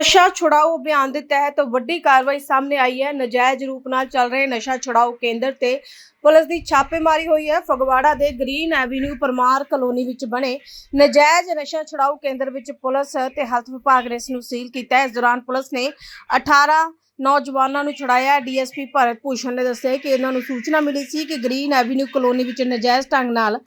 ਨਸ਼ਾ ਛੁਡਾਓ ਅਭਿਆਨ ਦੇ ਤਹਿਤ ਵੱਡੀ ਕਾਰਵਾਈ ਸਾਹਮਣੇ ਆਈ ਹੈ। ਨਜਾਇਜ਼ ਰੂਪ ਨਾਲ ਚੱਲ ਰਹੇ ਨਸ਼ਾ ਛੁਡਾਓ ਕੇਂਦਰ ਤੇ ਪੁਲਿਸ ਦੀ ਛਾਪੇਮਾਰੀ ਹੋਈ ਹੈ। ਫਗਵਾੜਾ ਦੇ ਗ੍ਰੀਨ ਐਵੀਨਿਊ ਪਰਮਾਰ ਕਲੋਨੀ ਵਿੱਚ ਬਣੇ ਨਜਾਇਜ਼ ਨਸ਼ਾ ਛੁਡਾਓ ਕੇਂਦਰ ਵਿੱਚ ਪੁਲਿਸ ਤੇ ਹੈਲਥ ਵਿਭਾਗ ਨੇ ਇਸ ਨੂੰ ਸੀਲ ਕੀਤਾ ਇਸ ਦੌਰਾਨ ਪੁਲਿਸ ਨੇ 18 ਨੌਜਵਾਨਾਂ ਨੂੰ ਛੁਡਾਇਆ ਡੀਐਸਪੀ ਭਾਰਤ ਭੂਸ਼ਣ ਨੇ ਦੱਸਿਆ ਕਿ ਇਹਨਾਂ ਨੂੰ ਸੂਚਨਾ ਮਿਲੀ ਸੀ ਕਿ ਗ੍ਰੀਨ ਐਵੀਨਿਊ ਕਲੋਨੀ ਵਿੱਚ ਨਜਾਇਜ਼ ਢੰਗ ਨਾਲ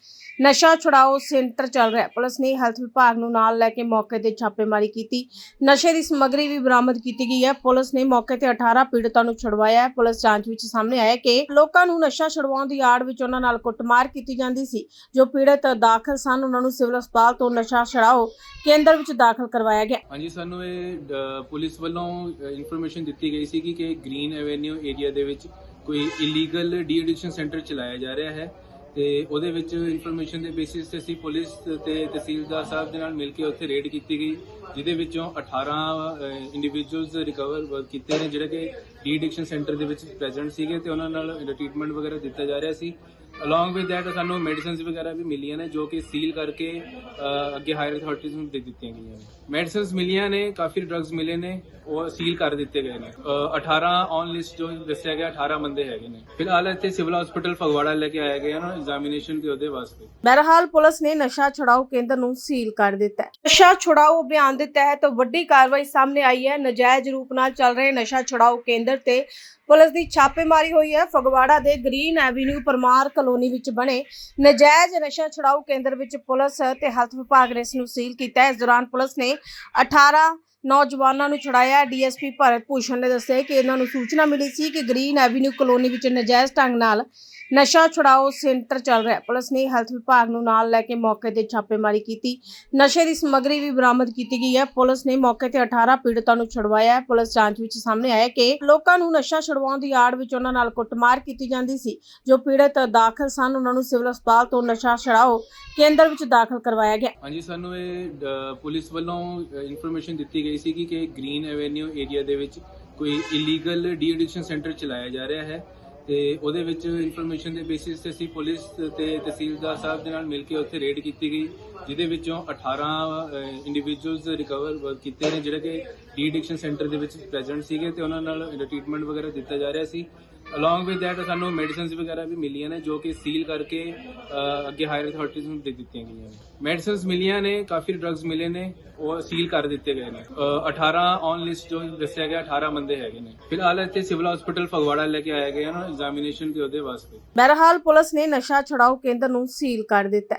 ਨਸ਼ਾ ਛੁਡਾਓ ਸੈਂਟਰ ਚੱਲ ਰਿਹਾ ਹੈ। ਪੁਲਿਸ ਨੇ ਹੈਲਥ ਵਿਭਾਗ ਨੂੰ ਨਾਲ ਲੈ ਕੇ ਮੌਕੇ ਤੇ ਛਾਪੇਮਾਰੀ ਕੀਤੀ। ਨਸ਼ੇ ਦੀ ਸਮੱਗਰੀ ਵੀ ਬਰਾਮਦ ਕੀਤੀ ਗਈ ਹੈ। ਪੁਲਿਸ ਨੇ ਮੌਕੇ ਤੇ 18 ਪੀੜਤਾਂ ਨੂੰ ਛੁਡਵਾਇਆ ਹੈ। ਪੁਲਿਸ ਜਾਂਚ ਵਿੱਚ ਸਾਹਮਣੇ ਆਇਆ ਕਿ ਲੋਕਾਂ ਨੂੰ ਨਸ਼ਾ ਛੁਡਵਾਉਣ ਦੀ ਆੜ ਵਿੱਚ ਉਹਨਾਂ ਨਾਲ ਕੁੱਟਮਾਰ ਕੀਤੀ ਜਾਂਦੀ ਸੀ। ਜੋ ਪੀੜਤ ਦਾਖਲ ਸਨ ਉਹਨਾਂ ਨੂੰ ਸਿਵਲ ਹਸਪਤਾਲ ਤੋਂ ਨਸ਼ਾ ਛੁਡਾਓ ਕੇਂਦਰ ਵਿੱਚ ਦਾਖਲ ਕਰਵਾਇਆ ਗਿਆ। ਹਾਂਜੀ ਸਾਨੂੰ ਇਹ ਅ, ਪੁਲਿਸ ਵੱਲੋਂ ਇਨਫੋਰਮੇਸ਼ਨ ਦਿੱਤੀ ਗਈ ਸੀਗੀ ਕਿ ਗ੍ਰੀਨ ਐਵੇਨਿਊ ਏਰੀਆ ਦੇ ਵਿੱਚ ਕੋਈ ਇਲੀਗਲ ਡੀ ਐਡਿਕਸ਼ਨ ਸੈਂਟਰ ਚਲਾਇਆ ਜਾ ਰਿਹਾ ਹੈ ਤੇ ਉਹਦੇ ਵਿੱਚ ਇਨਫੋਰਮੇਸ਼ਨ ਦੇ ਬੇਸਿਸ ਤੇ ਅਸੀਂ ਪੁਲਿਸ ਤੇ ਤਹਿਸੀਲਦਾਰ ਸਾਹਿਬ ਦੇ ਨਾਲ ਮਿਲ ਕੇ ਉੱਥੇ ਰੇਡ ਕੀਤੀ ਗਈ, ਜਿਹਦੇ ਵਿੱਚੋਂ 18 ਇੰਡੀਵਿਜੂਅਲਸ ਰਿਕਵਰ ਕੀਤੇ ਨੇ, ਜਿਹੜੇ ਕਿ ਡੀ ਐਡਿਕਸ਼ਨ ਸੈਂਟਰ ਦੇ ਵਿੱਚ ਪ੍ਰੈਜ਼ੈਂਟ ਸੀਗੇ ਤੇ ਉਹਨਾਂ ਨਾਲ ਟ੍ਰੀਟਮੈਂਟ ਵਗੈਰਾ ਦਿੱਤਾ ਜਾ ਰਿਹਾ ਸੀ। ਅਲੋਂਗ ਵਿਦ ਥੈਟ ਸਾਨੂੰ ਮੈਡੀਸਿਨਸ ਵਗੈਰਾ ਵੀ ਮਿਲੀਆਂ ਨੇ, ਜੋ ਕਿ ਸੀਲ ਕਰਕੇ ਅੱਗੇ ਹਾਇਰ ਅਥਾਰਟੀਜ਼ ਨੂੰ ਦੇ ਦਿੱਤੀਆਂ ਗਈਆਂ ਨੇ। ਮੈਡੀਸਿਨਸ ਮਿਲੀਆਂ ਨੇ, ਕਾਫੀ ਡਰੱਗਸ ਮਿਲੇ ਨੇ, ਉਹ ਸੀਲ ਕਰ ਦਿੱਤੇ ਗਏ ਨੇ। 18 ਔਨ ਲਿਸਟ ਜੋ ਦੱਸਿਆ ਗਿਆ 18 ਬੰਦੇ ਹੈਗੇ ਨੇ। ਫਿਲਹਾਲ ਇੱਥੇ ਸਿਵਲ ਹਸਪੀਟਲ ਫਗਵਾੜਾ ਲੈ ਕੇ ਆਏ ਗਏ ਹਨ ਐਗਜ਼ਾਮੀਨੇਸ਼ਨ ਦੇ ਉਹਦੇ ਵਾਸਤੇ। ਬਹਰਹਾਲ ਪੁਲਿਸ ਨੇ ਨਸ਼ਾ ਛੁਡਾਓ ਕੇਂਦਰ ਨੂੰ ਸੀਲ ਕਰ ਦਿੱਤਾ ਹੈ। ਨਸ਼ਾ ਛੁਡਾਓ ਅਭਿਆਨ ਦੇ ਤਹਿਤ ਵੱਡੀ ਕਾਰਵਾਈ ਸਾਹਮਣੇ ਆਈ ਹੈ। ਨਜਾਇਜ਼ ਰੂਪ ਨਾਲ ਚੱਲ ਰਹੇ ਨਸ਼ਾ ਛੁਡਾਓ ਕੇਂਦਰ ਤੇ ਪੁਲਿਸ ਦੀ ਛਾਪੇਮਾਰੀ ਹੋਈ ਹੈ। ਫਗਵਾੜਾ ਦੇ ਗ੍ਰੀਨ ਐਵੀਨਿਊ ਪਰਮਾਰ ਕਲੋਨੀ ਵਿੱਚ ਬਣੇ ਨਜਾਇਜ਼ ਨਸ਼ਾ ਛੁਡਾਊ ਕੇਂਦਰ ਵਿੱਚ ਪੁਲਿਸ ਤੇ ਹੈਲਥ ਵਿਭਾਗ ਨੇ ਇਸ ਨੂੰ ਸੀਲ ਕੀਤਾ ਇਸ ਦੌਰਾਨ ਪੁਲਿਸ ਨੇ 18 ਨੌਜਵਾਨਾਂ ਨੂੰ ਛੁਡਾਇਆ। ਡੀਐਸਪੀ ਭਾਰਤ ਭੂਸ਼ਣ ਨੇ ਦੱਸਿਆ ਕਿ ਇਹਨਾਂ ਨੂੰ ਸੂਚਨਾ ਮਿਲੀ ਸੀ ਕਿ ਗ੍ਰੀਨ ਐਵੀਨਿਊ ਕਲੋਨੀ ਵਿੱਚ ਨਜਾਇਜ਼ ਢੰਗ ਨਾਲ ਨਸ਼ਾ ਛੁਡਾਓ ਸੈਂਟਰ ਚੱਲ ਰਿਹਾ ਪੁਲਿਸ ਨੇ ਹੈਲਥ ਵਿਭਾਗ ਨੂੰ ਨਾਲ ਲੈ ਕੇ ਮੌਕੇ ਤੇ ਛਾਪੇਮਾਰੀ ਕੀਤੀ। ਨਸ਼ੇ ਦੀ ਸਮੱਗਰੀ ਵੀ ਬਰਾਮਦ ਕੀਤੀ ਗਈ ਹੈ। ਪੁਲਿਸ ਨੇ ਮੌਕੇ ਤੇ 18 ਪੀੜਤਾਂ ਨੂੰ ਛੁਡਵਾਇਆ ਹੈ। ਪੁਲਿਸ ਜਾਂਚ ਵਿੱਚ ਸਾਹਮਣੇ ਆਇਆ ਕਿ ਲੋਕਾਂ ਨੂੰ ਨਸ਼ਾ ਛੁਡਵਾਉਣ ਦੀ ਆੜ ਵਿੱਚ ਉਹਨਾਂ ਨਾਲ ਕੁੱਟਮਾਰ ਕੀਤੀ ਜਾਂਦੀ ਸੀ। ਜੋ ਪੀੜਤ ਦਾਖਲ ਸਨ, ਉਹਨਾਂ ਨੂੰ ਸਿਵਲ ਹਸਪਤਾਲ ਤੋਂ ਨਸ਼ਾ ਛੁਡਾਓ ਕੇਂਦਰ ਵਿੱਚ ਦਾਖਲ ਕਰਵਾਇਆ ਗਿਆ। ਹਾਂਜੀ, ਸਾਨੂੰ ਇਹ ਪੁਲਿਸ ਵੱਲੋਂ ਇਨਫੋਰਮੇਸ਼ਨ ਦਿੱਤੀ ਗਈ ਸੀ ਕਿ ਗ੍ਰੀਨ ਐਵੇਨਿਊ ਏਰੀਆ ਦੇ ਵਿੱਚ ਕੋਈ ਇਲੀਗਲ ਡੀ ਐਡਿਕਸ਼ਨ ਸੈਂਟਰ ਚਲਾਇਆ ਜਾ ਰਿਹਾ ਹੈ ਤੇ ਉਹਦੇ ਵਿੱਚ ਇਨਫੋਰਮੇਸ਼ਨ ਦੇ ਬੇਸਿਸ ਤੇ ਅਸੀਂ ਪੁਲਿਸ ਤੇ ਤਹਿਸੀਲਦਾਰ ਸਾਹਿਬ ਦੇ ਨਾਲ ਮਿਲ ਕੇ ਉੱਥੇ ਰੇਡ ਕੀਤੀ ਗਈ, ਜਿਹਦੇ ਵਿੱਚੋਂ 18 ਇੰਡੀਵਿਜੂਅਲਸ ਰਿਕਵਰ ਕੀਤੇ ਨੇ ਜਿਹੜੇ ਕਿ ਡੀ ਐਡਿਕਸ਼ਨ ਸੈਂਟਰ ਦੇ ਵਿੱਚ ਪ੍ਰੈਜ਼ੈਂਟ ਸੀਗੇ ਤੇ ਉਹਨਾਂ ਨਾਲ ਟ੍ਰੀਟਮੈਂਟ ਵਗੈਰਾ ਦਿੱਤਾ ਜਾ ਰਿਹਾ ਸੀ। ਅਲੋਂਗ ਵਿਦ ਥੈਟ ਸਾਨੂੰ ਮੈਡੀਸਿਨਸ ਵਗੈਰਾ ਵੀ ਮਿਲੀਆਂ ਨੇ ਜੋ ਕਿ ਸੀਲ ਕਰਕੇ ਅ, ਅੱਗੇ ਹਾਇਰ ਅਥਾਰਟੀਜ਼ ਨੂੰ ਦੇ ਦਿੱਤੀਆਂ ਗਈਆਂ ਨੇ। ਮੈਡੀਸਿਨਸ ਮਿਲੀਆਂ ਨੇ ਕਾਫੀ ਡਰੱਗਸ ਮਿਲੇ ਨੇ ਉਹ ਸੀਲ ਕਰ ਦਿੱਤੇ ਗਏ ਨੇ। ਅ, 18 ਔਨ ਲਿਸਟ ਜੋ ਦੱਸਿਆ ਗਿਆ 18 ਬੰਦੇ ਹੈਗੇ ਨੇ। ਫਿਲਹਾਲ ਇੱਥੇ ਸਿਵਲ ਹਸਪੀਟਲ ਫਗਵਾੜਾ ਲੈ ਕੇ ਆਏ ਗਏ ਹਨ ਐਗਜ਼ਾਮੀਨੇਸ਼ਨ ਦੇ ਉਹਦੇ ਵਾਸਤੇ। ਬਹਰਹਾਲ ਪੁਲਿਸ ਨੇ ਨਸ਼ਾ ਛੁਡਾਓ ਕੇਂਦਰ ਨੂੰ ਸੀਲ ਕਰ ਦਿੱਤਾ ਹੈ।